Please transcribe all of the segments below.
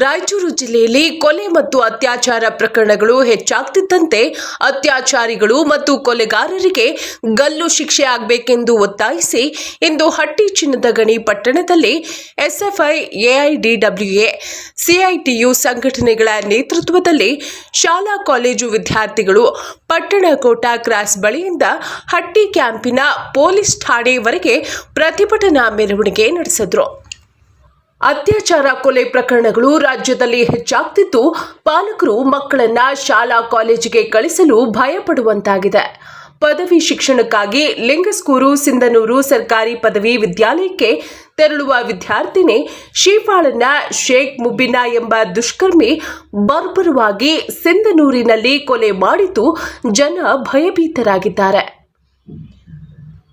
ರಾಯಚೂರು ಜಿಲ್ಲೆಯಲ್ಲಿ ಕೊಲೆ ಮತ್ತು ಅತ್ಯಾಚಾರ ಪ್ರಕರಣಗಳು ಹೆಚ್ಚಾಗ್ತಿದ್ದಂತೆ ಅತ್ಯಾಚಾರಿಗಳು ಮತ್ತು ಕೊಲೆಗಾರರಿಗೆ ಗಲ್ಲು ಶಿಕ್ಷೆ ಆಗಬೇಕೆಂದು ಒತ್ತಾಯಿಸಿ ಇಂದು ಹಟ್ಟಿ ಚಿನ್ನದ ಗಣಿ ಪಟ್ಟಣದಲ್ಲಿ ಎಸ್ಎಫ್ಐ, ಎಐಡಿಡಬ್ಲ್ಯೂಎ, ಸಿಐಟಿಯು ಸಂಘಟನೆಗಳ ನೇತೃತ್ವದಲ್ಲಿ ಶಾಲಾ ಕಾಲೇಜು ವಿದ್ಯಾರ್ಥಿಗಳು ಪಟ್ಟಣ ಕೋಟಾ ಕ್ರಾಸ್ ಬಳಿಯಿಂದ ಹಟ್ಟಿ ಕ್ಯಾಂಪಿನ ಪೊಲೀಸ್ ಠಾಣೆವರೆಗೆ ಪ್ರತಿಭಟನಾ ಮೆರವಣಿಗೆ ನಡೆಸಿದ್ರು. ಅತ್ಯಾಚಾರ ಕೊಲೆ ಪ್ರಕರಣಗಳು ರಾಜ್ಯದಲ್ಲಿ ಹೆಚ್ಚಾಗ್ತಿದ್ದು ಪಾಲಕರು ಮಕ್ಕಳನ್ನ ಶಾಲಾ ಕಾಲೇಜಿಗೆ ಕಳಿಸಲು ಭಯಪಡುವಂತಾಗಿದೆ. ಪದವಿ ಶಿಕ್ಷಣಕ್ಕಾಗಿ ಲಿಂಗಸ್ಕೂರು ಸಿಂಧನೂರು ಸರ್ಕಾರಿ ಪದವಿ ವಿದ್ಯಾಲಯಕ್ಕೆ ತೆರಳುವ ವಿದ್ಯಾರ್ಥಿನಿ ಶೀಫಾಳನ್ನ ಶೇಖ್ ಮುಬಿನಾ ಎಂಬ ದುಷ್ಕರ್ಮಿ ಬರ್ಬರವಾಗಿ ಸಿಂಧನೂರಿನಲ್ಲಿ ಕೊಲೆ ಮಾಡಿದ್ದು ಜನ ಭಯಭೀತರಾಗಿದ್ದಾರೆ.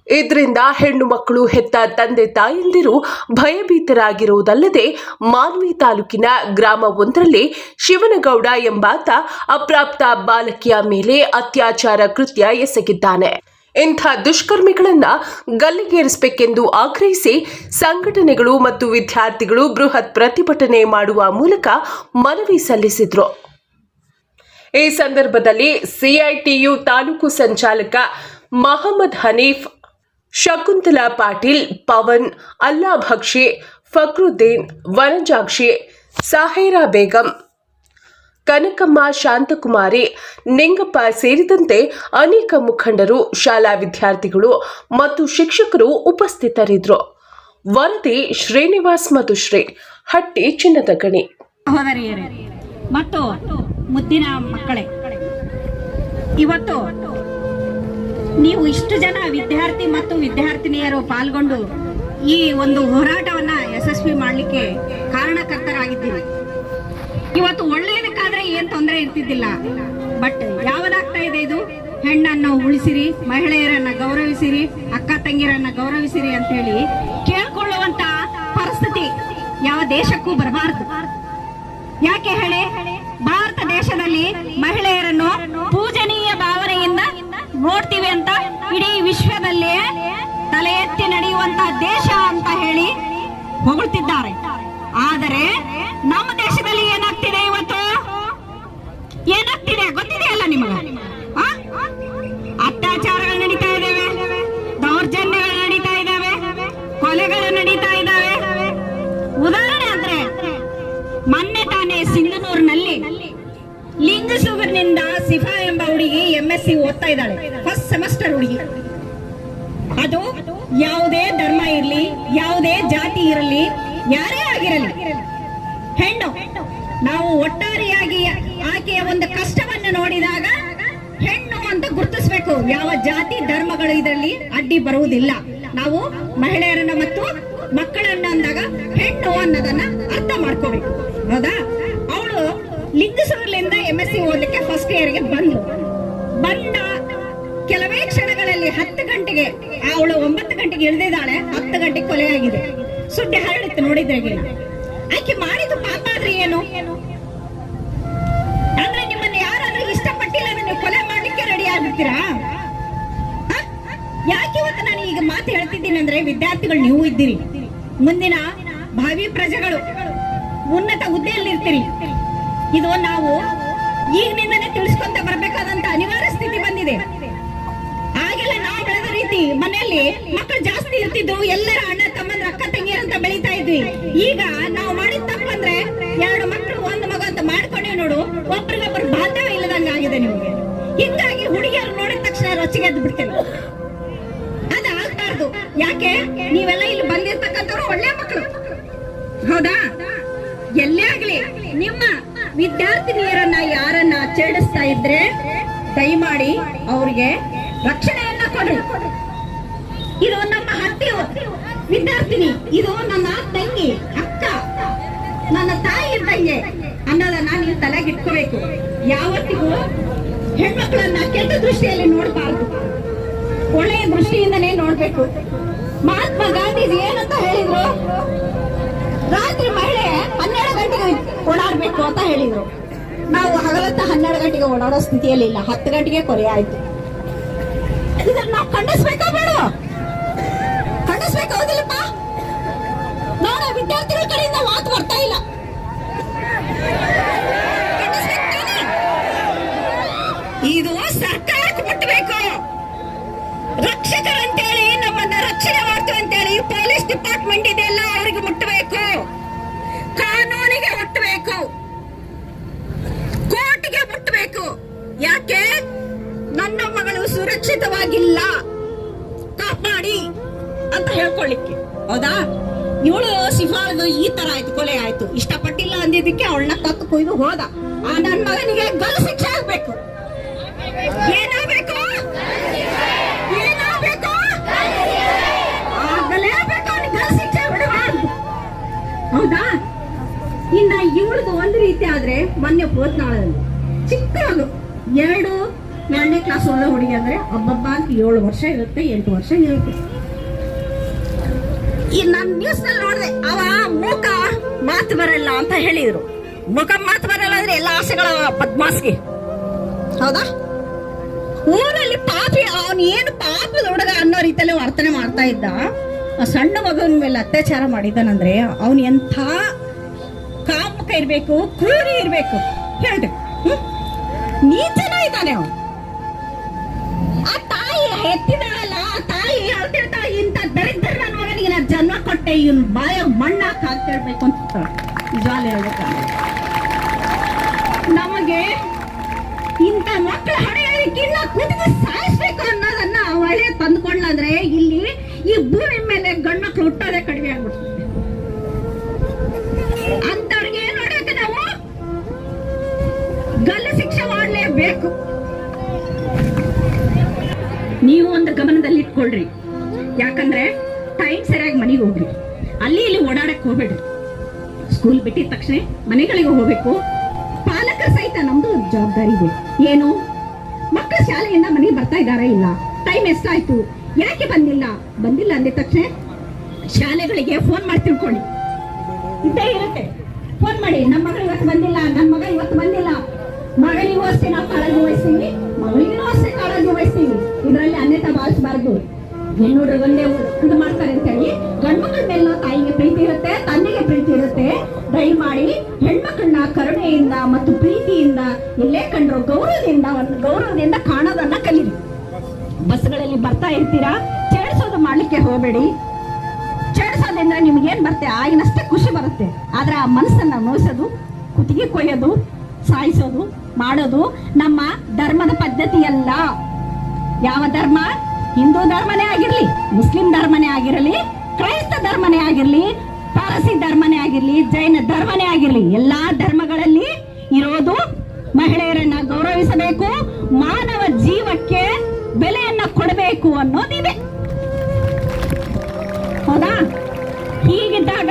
ಇದರಿಂದ ಹೆಣ್ಣು ಮಕ್ಕಳು ಹೆತ್ತ ತಂದೆ ತಾಯಂದಿರು ಭಯಭೀತರಾಗಿರುವುದಲ್ಲದೆ ಮಾನ್ವಿ ತಾಲೂಕಿನ ಗ್ರಾಮವೊಂದರಲ್ಲಿ ಶಿವನಗೌಡ ಎಂಬಾತ ಅಪ್ರಾಪ್ತ ಬಾಲಕಿಯ ಮೇಲೆ ಅತ್ಯಾಚಾರ ಕೃತ್ಯ ಎಸಗಿದ್ದಾನೆ. ಇಂಥ ದುಷ್ಕರ್ಮಿಗಳನ್ನ ಗಲ್ಲಿಗೇರಿಸಬೇಕೆಂದು ಆಗ್ರಹಿಸಿ ಸಂಘಟನೆಗಳು ಮತ್ತು ವಿದ್ಯಾರ್ಥಿಗಳು ಬೃಹತ್ ಪ್ರತಿಭಟನೆ ಮಾಡುವ ಮೂಲಕ ಮನವಿ ಸಲ್ಲಿಸಿದ್ರು. ಈ ಸಂದರ್ಭದಲ್ಲಿ ಸಿಐಟಿಯು ತಾಲೂಕು ಸಂಚಾಲಕ ಮಹಮ್ಮದ್ ಹನೀಫ್ ಶಕುಂತಲಾ ಪಾಟೀಲ್, ಪವನ್, ಅಲ್ಲಾ ಭಕ್ಷಿ, ಫಕ್ರುದ್ದೀನ್, ವನಜಾಕ್ಷಿ, ಸಾಹೇರಾ ಬೇಗಂ, ಕನಕಮ್ಮ, ಶಾಂತಕುಮಾರಿ, ನಿಂಗಪ್ಪ ಸೇರಿದಂತೆ ಅನೇಕ ಮುಖಂಡರು, ಶಾಲಾ ವಿದ್ಯಾರ್ಥಿಗಳು ಮತ್ತು ಶಿಕ್ಷಕರು ಉಪಸ್ಥಿತರಿದ್ದರು. ವರದಿ ಶ್ರೀನಿವಾಸ್ ಮತ್ತು ಶ್ರೀ ಹಟ್ಟಿ ಚಿನ್ನದ ಗಣಿ. ಮತ್ತು ಮುದ್ದಿನ ಮಕ್ಕಳೇ, ಇವತ್ತು ನೀವು ಇಷ್ಟು ಜನ ವಿದ್ಯಾರ್ಥಿ ಮತ್ತು ವಿದ್ಯಾರ್ಥಿನಿಯರು ಪಾಲ್ಗೊಂಡು ಈ ಒಂದು ಹೋರಾಟವನ್ನ ಯಶಸ್ವಿ ಮಾಡಲಿಕ್ಕೆ ಕಾರಣಕರ್ತರಾಗಿದ್ದೀರಿ. ಇವತ್ತು ಒಳ್ಳೆಯದಕ್ಕಾದ್ರೆ ಏನ್ ತೊಂದರೆ ಇರ್ತಿದ್ದಿಲ್ಲ. ಬಟ್ ಯಾವ್ದಾಗ್ತಾ ಇದೆ ಇದು? ಹೆಣ್ಣನ್ನು ಉಳಿಸಿರಿ, ಮಹಿಳೆಯರನ್ನ ಗೌರವಿಸಿರಿ, ಅಕ್ಕ ತಂಗಿರನ್ನ ಗೌರವಿಸಿರಿ ಅಂತ ಹೇಳಿ ಕೇಳ್ಕೊಳ್ಳುವಂತ ಪರಿಸ್ಥಿತಿ ಯಾವ ದೇಶಕ್ಕೂ ಬರಬಾರದು. ಯಾಕೆ ಹೇಳಿ? ಭಾರತ ದೇಶದಲ್ಲಿ ಮಹಿಳೆಯರನ್ನು ಪೂಜನೀಯ ನೋಡ್ತೀವಿ ಅಂತ ಇಡೀ ವಿಶ್ವದಲ್ಲಿ ತಲೆ ಎತ್ತಿ ನಡೆಯುವಂತ ದೇಶ ಅಂತ ಹೇಳಿ ಹೊಗಳ್ತಿದ್ದಾರೆ. ಆದರೆ ನಮ್ಮ ದೇಶದಲ್ಲಿ ಏನಾಗ್ತಿದೆ ಯಾವುದೇ ಧರ್ಮ ಇರಲಿ, ಯಾವುದೇ ಜಾತಿ ಇರಲಿ, ಯಾರೇ ಆಗಿರಲಿ, ಹೆಣ್ಣು, ನಾವು ಒಟ್ಟಾರೆಯಾಗಿ ಆಕೆಯ ಒಂದು ಕಷ್ಟವನ್ನು ನೋಡಿದಾಗ ಹೆಣ್ಣು ಅಂತ ಗುರುತಿಸಬೇಕು. ಯಾವ ಜಾತಿ ಧರ್ಮಗಳು ಇದರಲ್ಲಿ ಅಡ್ಡಿ ಬರುವುದಿಲ್ಲ. ನಾವು ಮಹಿಳೆಯರನ್ನ ಮತ್ತು ಮಕ್ಕಳನ್ನ ಅಂದಾಗ ಹೆಣ್ಣು ಅನ್ನೋದನ್ನ ಅರ್ಥ ಮಾಡ್ಕೋಬೇಕು. ಹೌದಾ? ಅವಳು ಲಿಂಗಸೂರ್ಲಿಂದ ಎಂ ಎಸ್ ಸಿ ಓದ್ಲಿಕ್ಕೆ ಫಸ್ಟ್ ಇಯರ್ಗೆ ಬಂದ್ಲು. ಬಂದ ಕೆಲವೇ ಕ್ಷಣಗಳಲ್ಲಿ ಹತ್ತು ಗಂಟೆಗೆ ಅವಳು ಒಂಬತ್ತು ಗಂಟೆಗೆ ಇಳಿದಿದ್ದಾಳೆ, ಹತ್ತು ಗಂಟೆಗೆ ಕೊಲೆಯಾಗಿದೆ. ಸುದ್ದಿ ಹರಡಿತ್ತು ನೋಡಿದ್ರೆ ಆಕೆ ಮಾಡಿದ್ದು ಪಾಪ ಆದ್ರೆ ಏನು? ಅಂದ್ರೆ ನಿಮ್ಮನ್ನ ಯಾರಾದ್ರೂ ಇಷ್ಟಪಟ್ಟಿಲ್ಲ ನೀವು ಕೊಲೆ ಮಾಡ್ಲಿಕ್ಕೆ ರೆಡಿ ಆಗುತ್ತೀರಾ ಯಾಕೆ ಇವತ್ತು ನಾನು ಈಗ ಮಾತು ಹೇಳ್ತಿದ್ದೀನಿ ಅಂದ್ರೆ ವಿದ್ಯಾರ್ಥಿಗಳು ನೀವು ಇದ್ದೀರಿ. ಮುಂದಿನ ಭಾವಿ ಪ್ರಜೆಗಳು ಉನ್ನತ ಹುದ್ದೆಯಲ್ಲಿ ಇರ್ತೀರಿ ಇದು ನಾವು ಈಗಿನಿಂದನೇ ತಿಳಿಸ್ಕೊಂತ ಬರ್ಬೇಕಾದಂತ ಅನಿವಾರ್ಯ ಸ್ಥಿತಿ ಬಂದಿದೆ. ರೀತಿ ಮನೆಯಲ್ಲಿ ಮಕ್ಕಳು ಜಾಸ್ತಿ ಇರ್ತಿದ್ರು, ಎಲ್ಲರ ಅಣ್ಣ, ತಮ್ಮಂದ್ರ, ಅಕ್ಕ, ತಂಗಿಯರ್ ಅಂತ ಬೆಳಿತಾ ಇದ್ವಿ. ಈಗ ನಾವು ಮಾಡಿದ ತಪ್ಪಂದ್ರೆ ಎರಡು ಮಕ್ಕಳು ಒಂದು ಮಗ ಅಂತ ಮಾಡ್ಕೊಂಡೇ ನೋಡು, ಒಬ್ರಿಗೊಬ್ರು ಬಾಂಧವ್ಯ ಇಲ್ಲದಂಗ ಆಗಿದೆ ನಿಮ್ಗೆ. ಹಿಂಗಾಗಿ ಹುಡುಗಿಯರು ನೋಡಿದ ತಕ್ಷಣ ರೊಚ್ಚಿಗೆ ಎದ್ದು ಬಿಡ್ತೇವೆ ಅದ ಆಗ್ಬಾರ್ದು. ಯಾಕೆ? ನೀವೆಲ್ಲ ಇಲ್ಲಿ ಬಂದಿರ್ತಕ್ಕಂಥವ್ರು ಒಳ್ಳೆ ಮಕ್ಕಳು ಹೌದಾ? ಎಲ್ಲೇ ಆಗ್ಲಿ, ನಿಮ್ಮ ವಿದ್ಯಾರ್ಥಿನಿಯರನ್ನ ಯಾರನ್ನ ಚೇಡಿಸ್ತಾ ಇದ್ರೆ ದಯಮಾಡಿ ಅವ್ರಿಗೆ ರಕ್ಷಣೆಯನ್ನ ಕೊಡ್ರಿ. ಇದು ನಮ್ಮ ಅತ್ತೆ ವಿದ್ಯಾರ್ಥಿನಿ, ಇದು ನನ್ನ ತಂಗಿ, ಅಕ್ಕ, ನನ್ನ ತಾಯಿ ಇದ್ದಂಗೆ. ಅನ್ನೋದನ್ನ ನೀವು ತಲೆಗೆ ಇಟ್ಕೋಬೇಕು. ಯಾವತ್ತಿಗೂ ಹೆಣ್ಮಕ್ಳನ್ನ ಕೆಟ್ಟ ದೃಷ್ಟಿಯಲ್ಲಿ ನೋಡಬಾರ್ದು. ಒಳ್ಳೆಯ ದೃಷ್ಟಿಯಿಂದನೇ ನೋಡ್ಬೇಕು. ಮಹಾತ್ಮ ಗಾಂಧೀಜಿ ಏನಂತ ಹೇಳಿದ್ರು? ರಾತ್ರಿ ಮಹಿಳೆ ಹನ್ನೆರಡು ಗಂಟೆಗೆ ಓಡಾಡ್ಬೇಕು ಅಂತ ಹೇಳಿದ್ರು. ನಾವು ಹಗಲತ್ತ ಹನ್ನೆರಡು ಗಂಟೆಗೆ ಓಡಾಡೋ ಸ್ಥಿತಿಯಲ್ಲಿ ಇಲ್ಲ. ಹತ್ತು ಗಂಟೆಗೆ ಕೊರೆ ಆಯ್ತು. ನಾವು ಖಂಡಿಸ್ಬೇಕಾ ಬೇಡ? ಖಂಡಿಸ್ಬೇಕು ಹೌದಿಲ್ಲಪ್ಪ. ನೋಡ ವಿದ್ಯಾರ್ಥಿಗಳ ಕಡೆಯಿಂದ ಮಾತು ಬರ್ತಾ ಇಲ್ಲ. ಇದು ಸರ್ಕಾರಕ್ಕೆ ಮುಟ್ಟಬೇಕು. ರಕ್ಷಕರಂತೆ ಹೋದ. ಆ ನನ್ನ ಮಗನಿಗೆ ಗಲ್ಲು ಶಿಕ್ಷೆ ಆಗ್ಬೇಕು. ಏನಾಗ್ಬೇಕು? ಆ ಆಗಲೇಬೇಕು ಅವ್ನಿಗೆ ಗಲ್ಲು ಶಿಕ್ಷೆ ಬಿಡಬಾರ್ದು ಹೌದಾ? ಇನ್ನ ಇವಳದು ಒಂದು ರೀತಿ ಆದ್ರೆ ಮೊನ್ನೆ ಪೋತ್ನಾಳದಲ್ಲಿ ಚಿಕ್ಕವಳು ಎರಡು ಎರಡನೇ ಕ್ಲಾಸ್ ಓದೋ ಹುಡುಗಿ ಅಂದ್ರೆ ಹಬ್ಬಬ್ಬ ಅಂತ ಏಳು ವರ್ಷ ಇರುತ್ತೆ, ಎಂಟು ವರ್ಷ ಇರುತ್ತೆ. ಈ ನಾನು ನ್ಯೂಸ್ನಲ್ಲಿ ನೋಡಿದೆ, ಅವ ಮೂಕ ಮಾತು ಬರಲ್ಲ ಅಂತ ಹೇಳಿದ್ರು. ಮುಖ ಮಾತು ಬರಲ್ಲ ಅಂದ್ರೆ ಎಲ್ಲ ಆಸೆಗಳ ಪದ್ಮಾಸ್ಗೆ. ಹೌದಾ? ಊರಲ್ಲಿ ಪಾಪಿ, ಅವನು ಏನು ಪಾಪದ ಹುಡುಗ ಅನ್ನೋ ರೀತಿಯಲ್ಲಿ ವರ್ತನೆ ಮಾಡ್ತಾ ಇದ್ದ. ಸಣ್ಣ ಮಗನ ಮೇಲೆ ಅತ್ಯಾಚಾರ ಮಾಡಿದ್ದಾನಂದ್ರೆ ಅವನು ಎಂಥ ಕಾಮುಕ ಇರಬೇಕು, ಕ್ರೂರಿ ಇರಬೇಕು. ಹೇಳ್ರಿ? ನೀಚನ ಇದ್ದಾನೆ ಅವನು. ಆ ತಾಯಿ ಎತ್ತಿದಾಳಲ್ಲ ಆ ತಾಯಿ ಹೇಳ್ತಿರ್ತಾಳೆ, ಇಂಥ ದರಿದ್ರ ನನ್ನ ಮಗನಿಗೆ ನಾನು ಜನ್ಮ ಕೊಟ್ಟೆ, ಇವನ್ ಬಾಯ ಮಣ್ಣಾಕ ಹೇಳ್ಬೇಕು ಅಂತ ನಿಜವಾಗ್ಲೂ ಹೇಳ್ಬೇಕಂದ್ರೆ ನಮಗೆ ಇಂಥ ಮಕ್ಕಳ ಹಣೆಯಲಿಕ್ಕಿನ್ನ ಕುದಿದು ಸಾಯಿಸ್ಬೇಕು ಅನ್ನೋದನ್ನ ಒಳ್ಳೆ ತಂದ್ಕೊಂಡ್ಲಂದ್ರೆ ಇಲ್ಲಿ ಈ ಭೂಮಿ ಮೇಲೆ ಗಂಡು ಮಕ್ಳು ಹುಟ್ಟೋದೇ ಕಡಿಮೆ ಆಗ್ಬಿಡ್ತದೆ. ಅಂತವ್ರಿಗೆ ಏನ್ ನೋಡಕ್ಕೆ ನಾವು? ಗಲ್ಲು ಶಿಕ್ಷೆ ಮಾಡಲೇಬೇಕು. ನೀವು ಒಂದು ಗಮನದಲ್ಲಿ ಇಟ್ಕೊಳ್ರಿ ಯಾಕಂದ್ರೆ ಟೈಮ್ ಸರಿಯಾಗಿ ಮನೆಗೆ ಹೋಗ್ರಿ. ಅಲ್ಲಿ ಇಲ್ಲಿ ಓಡಾಡಕ್ ಹೋಗ್ಬೇಡ್ರಿ. ಸ್ಕೂಲ್ ಬಿಟ್ಟಿದ ತಕ್ಷಣ ಮನೆಗಳಿಗೆ ಹೋಗಬೇಕು. ಪಾಲಕರ ಸಹಿತ ನಮ್ದು ಜವಾಬ್ದಾರಿ ಇದೆ. ಏನು? ಮಕ್ಕಳು ಶಾಲೆಯಿಂದ ಮನೆಗೆ ಬರ್ತಾ ಇದಾರ ಇಲ್ಲ? ಟೈಮ್ ಎಷ್ಟಾಯ್ತು? ಯಾಕೆ ಬಂದಿಲ್ಲ? ಬಂದಿಲ್ಲ ಅಂದಿದ ತಕ್ಷಣ ಶಾಲೆಗಳಿಗೆ ಫೋನ್ ಮಾಡಿ ತಿಳ್ಕೊಳ್ಳಿ. ಇದ್ದೇ ಇರುತ್ತೆ. ಫೋನ್ ಮಾಡಿ ನಮ್ಮ ಮಗಳು ಇವತ್ತು ಬಂದಿಲ್ಲ ನನ್ನ ಮಗ ಇವತ್ತು ಬಂದಿಲ್ಲ. ಮಗಳಿಗೂ ಅಷ್ಟೇ ನಾವು ಕಾಳಜಿ ವಹಿಸ್ತೀವಿ ಮಗಳಿಗೂ ಅಷ್ಟೇ ಕಾಳಜಿ ವಹಿಸ್ತೀವಿ ಇದರಲ್ಲಿ ಅನ್ಯತಾ ಭಾವಿಸಬಾರ್ದು. ಹೆಣ್ಣು ಒಂದೇ ಇದು ಮಾಡ್ತಾರೆ ಅಂತ ಹೇಳಿ ಗಂಡ್ಮಕ್ಳ ಮೇಲೆ ತಾಯಿಗೆ ಪ್ರೀತಿ ಇರುತ್ತೆ, ತಂದೆಗೆ ಪ್ರೀತಿ ಇರುತ್ತೆ. ದಯಮಾಡಿ ಹೆಣ್ಮಕ್ಳನ್ನ ಕರುಣೆಯಿಂದ ಮತ್ತು ಪ್ರೀತಿಯಿಂದ ಎಲ್ಲೇ ಕಂಡ್ರು ಗೌರವದಿಂದ ಒಂದು ಗೌರವದಿಂದ ಕಾಣೋದನ್ನ ಕಲೀರಿ. ಬಸ್ಗಳಲ್ಲಿ ಬರ್ತಾ ಇರ್ತೀರಾ? ಚೇಡ್ಸೋದು ಮಾಡ್ಲಿಕ್ಕೆ ಹೋಗಬೇಡಿ. ಚೇಳಿಸೋದ್ರಿಂದ ನಿಮ್ಗೇನ್ ಬರುತ್ತೆ? ಆಗಿನಷ್ಟೇ ಖುಷಿ ಬರುತ್ತೆ. ಆದ್ರೆ ಆ ಮನಸ್ಸನ್ನ ನೋಯಿಸೋದು ಕುತ್ತಿಗೆ ಕೊಯ್ಯೋದು, ಸಾಯಿಸೋದು, ಮಾಡೋದು ನಮ್ಮ ಧರ್ಮದ ಪದ್ಧತಿಯಲ್ಲ. ಯಾವ ಧರ್ಮ? ಹಿಂದೂ ಧರ್ಮನೇ ಆಗಿರ್ಲಿ, ಮುಸ್ಲಿಂ ಧರ್ಮನೇ ಆಗಿರಲಿ, ಕ್ರೈಸ್ತ ಧರ್ಮನೇ ಆಗಿರ್ಲಿ, ಪಾರಸಿ ಧರ್ಮನೇ ಆಗಿರ್ಲಿ, ಜೈನ ಧರ್ಮನೇ ಆಗಿರ್ಲಿ, ಎಲ್ಲಾ ಧರ್ಮಗಳಲ್ಲಿ ಇರೋದು ಮಹಿಳೆಯರನ್ನ ಗೌರವಿಸಬೇಕು, ಮಾನವ ಜೀವಕ್ಕೆ ಬೆಲೆಯನ್ನ ಕೊಡಬೇಕು ಅನ್ನೋದಿದೆ. ಹೌದಾ? ಹೀಗಿದ್ದಾಗ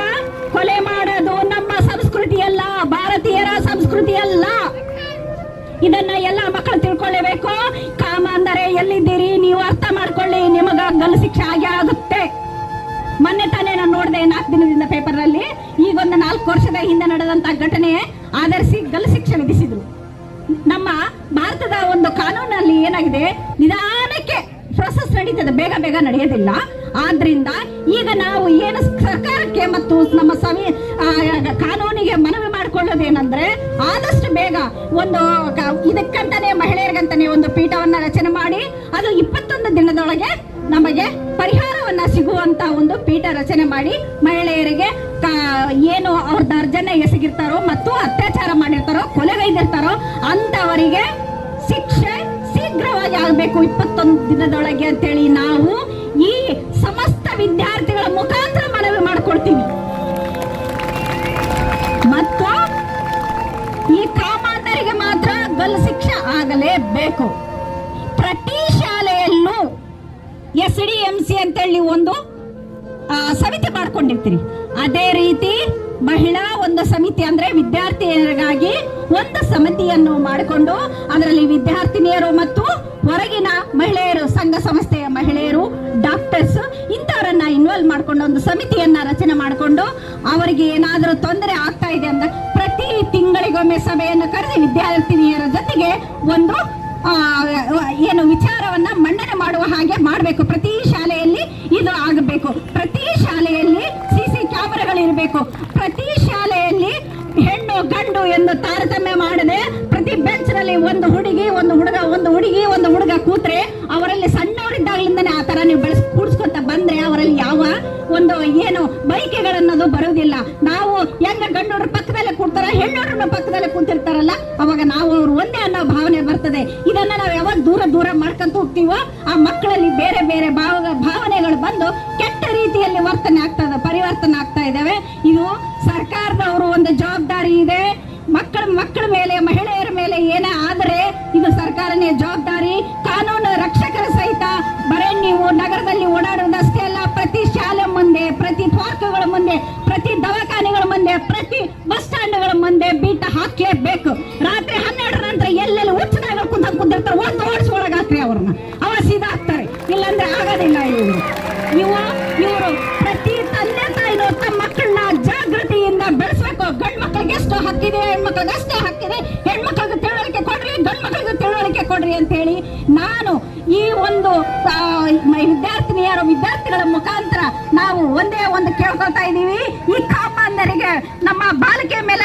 ಕೊಲೆ ಮಾಡೋದು ನಮ್ಮ ಸಂಸ್ಕೃತಿ ಅಲ್ಲ, ಭಾರತೀಯರ ಸಂಸ್ಕೃತಿ ಅಲ್ಲ. ಇದನ್ನ ಎಲ್ಲ ಮಕ್ಕಳು ತಿಳ್ಕೊಳ್ಳೇಬೇಕು ಕಾಮ ಅಂದರೆ ಎಲ್ಲಿದ್ದೀರಿ? ನೀವು ಗಲ್ಲು ಶಿಕ್ಷೆ ಆಗೇ ಆಗುತ್ತೆ ಮೊನ್ನೆ ತಾನೇ ನಾನು ನೋಡಿದೆ ನಾಲ್ಕು ದಿನದಿಂದ ಪೇಪರ್ ಅಲ್ಲಿ ಈಗ ಒಂದು ನಾಲ್ಕು ವರ್ಷದ ಹಿಂದೆ ನಡೆದಂತ ಘಟನೆ ಆಧರಿಸಿ ಗಲ್ಲು ಶಿಕ್ಷೆ ವಿಧಿಸಿದ್ರು. ನಮ್ಮ ಭಾರತದ ಒಂದು ಕಾನೂನಲ್ಲಿ ಏನಾಗಿದೆ, ನಿಧಾನಕ್ಕೆ ಪ್ರೊಸೆಸ್ ನಡೀತದೆ, ಬೇಗ ಬೇಗ ನಡೆಯೋದಿಲ್ಲ. ಆದ್ರಿಂದ ಈಗ ನಾವು ಏನು ಸರ್ಕಾರಕ್ಕೆ ಮತ್ತು ನಮ್ಮ ಸಮಿ ಕಾನೂನಿಗೆ ಮನವಿ ಮಾಡಿಕೊಳ್ಳೋದೇನಂದ್ರೆ, ಆದಷ್ಟು ಬೇಗ ಒಂದು ಇದಕ್ಕಂತಾನೆ ಮಹಿಳೆಯರಿಗಂತಾನೆ ಒಂದು ಪೀಠವನ್ನ ರಚನೆ ಮಾಡಿ, ಅದು ಇಪ್ಪತ್ತೊಂದು ದಿನದೊಳಗೆ ನಮಗೆ ಪರಿಹಾರವನ್ನ ಸಿಗುವಂತ ಒಂದು ಪೀಠ ರಚನೆ ಮಾಡಿ ಮಹಿಳೆಯರಿಗೆ ಏನು ಅವ್ರ ದರ್ಜನೆ ಎಸಗಿರ್ತಾರೋ ಮತ್ತು ಅತ್ಯಾಚಾರ ಮಾಡಿರ್ತಾರೋ, ಕೊಲೆಗೈದಿರ್ತಾರೋ ಅಂತವರಿಗೆ ಶಿಕ್ಷೆ ಶೀಘ್ರವಾಗಿ ಆಗಬೇಕು ಇಪ್ಪತ್ತೊಂದು ದಿನದೊಳಗೆ ಅಂತೇಳಿ ನಾವು ಈ ಸಮಸ್ತ ವಿದ್ಯಾರ್ಥಿಗಳ ಮುಖಾಂತರ ಮನವಿ ಮಾಡ್ಕೊಳ್ತೀವಿ ಮತ್ತು ಈ ಕಾಮಾಂಧರಿಗೆ ಮಾತ್ರ ಗಲ್ ಶಿಕ್ಷೆ ಆಗಲೇಬೇಕು. ಎಸ್ ಡಿ ಎಂ ಸಿ ಅಂತೇಳಿ ಒಂದು ಸಮಿತಿ ಮಾಡ್ಕೊಂಡಿರ್ತೀರಿ. ಅದೇ ರೀತಿ ಮಹಿಳಾ ಒಂದು ಸಮಿತಿ ಅಂದ್ರೆ ವಿದ್ಯಾರ್ಥಿಯರಿಗಾಗಿ ಒಂದು ಸಮಿತಿಯನ್ನು ಮಾಡಿಕೊಂಡು ಅದರಲ್ಲಿ ವಿದ್ಯಾರ್ಥಿನಿಯರು ಮತ್ತು ಹೊರಗಿನ ಮಹಿಳೆಯರು, ಸಂಘ ಸಂಸ್ಥೆಯ ಮಹಿಳೆಯರು, ಡಾಕ್ಟರ್ಸ್ ಇಂಥವರನ್ನ ಇನ್ವಾಲ್ವ್ ಮಾಡ್ಕೊಂಡು ಒಂದು ಸಮಿತಿಯನ್ನ ರಚನೆ ಮಾಡಿಕೊಂಡು ಅವರಿಗೆ ಏನಾದರೂ ತೊಂದರೆ ಆಗ್ತಾ ಇದೆ ಅಂದ್ರೆ ಪ್ರತಿ ತಿಂಗಳಿಗೊಮ್ಮೆ ಸಭೆಯನ್ನು ಕರೆದು ವಿದ್ಯಾರ್ಥಿನಿಯರ ಜೊತೆಗೆ ಒಂದು ಏನು ವಿಚಾರವನ್ನ ಮಂಡನೆ ಮಾಡುವ ಹಾಗೆ ಮಾಡಬೇಕು. ಪ್ರತಿ ಶಾಲೆಯಲ್ಲಿ ಇದು ಆಗಬೇಕು. ಪ್ರತಿ ಶಾಲೆಯಲ್ಲಿ ಸಿಸಿ ಕ್ಯಾಮೆರಾಗಳಿರಬೇಕು. ಪ್ರತಿ ಶಾಲೆಯಲ್ಲಿ ಹೆಣ್ಣು, ಗಂಡು ಎಂದು ತಾರತಮ್ಯ ಮಾಡದೆ ಪ್ರತಿ ಬೆಂಚ್ನಲ್ಲಿ ಒಂದು ಹುಡುಗಿ, ಒಂದು ಹುಡುಗ, ಒಂದು ಹುಡುಗಿ, ಒಂದು ಹುಡುಗ ಕೂತ್ರೆ ಅವರಲ್ಲಿ ಸಣ್ಣವರಿದ್ದಾಗಲಿಂದನೇ ಆ ತರ ನೀವು ಬೆಳೆಸ್ ಕೂಡ್ಸ್ಕೊತ ಬಂದ್ರೆ ಅವರಲ್ಲಿ ಯಾವ ಒಂದು ಏನು ಬೈಕೆಗಳನ್ನೋದು ಬರೋದಿಲ್ಲ ನಾವು ಹೆಂಗ ಗಂಡೋರ ಪಕ್ಕದಲ್ಲೇ ಕೂಡ್ತಾರ ಹೆಣ್ಣೋರನ್ನ ಪಕ್ಕದಲ್ಲೇ ಕೂತಿರ್ತಾರಲ್ಲ, ಅವಾಗ ನಾವು ಅವ್ರು ಒಂದೇ ಅನ್ನೋ ಭಾವನೆ ಬರ್ತದೆ. ದೂರ ದೂರ ಮಾಡ್ಕೊಂತ ಹೋಗ್ತೀವೋ, ಆ ಮಕ್ಕಳಲ್ಲಿ ಬೇರೆ ಬೇರೆ ಭಾವ ಭಾವನೆಗಳು ಬಂದು ಕೆಟ್ಟ ರೀತಿಯಲ್ಲಿ ವರ್ತನೆ ಆಗ್ತದ ಪರಿವರ್ತನೆ ಆಗ್ತಾ ಇದ್ದಾವೆ ಇದು ಸರ್ಕಾರದವರು ಒಂದು ಜವಾಬ್ದಾರಿ ಇದೆ. ಮಕ್ಕಳ ಮಕ್ಕಳ ಮೇಲೆ, ಮಹಿಳೆಯರ ಮೇಲೆ ಏನೇ ಆದರೆ ಇದು ಸರ್ಕಾರನೇ ಜವಾಬ್ದಾರಿ ತಿಳುವಳಿಕೆ ಕೊಡ್ರಿ ಅಂತ ಹೇಳಿ ನಾನು ಈ ಒಂದು ವಿದ್ಯಾರ್ಥಿನಿಯರ ವಿದ್ಯಾರ್ಥಿಗಳ ಮುಖಾಂತರ ನಾವು ಒಂದೇ ಒಂದು ಕೇಳ್ಕೊತಾ ಇದ್ದೀವಿ. ಈ ಕಾಮಾಂಧರಿಗೆ ನಮ್ಮ ಬಾಲಿಕೆ ಮೇಲೆ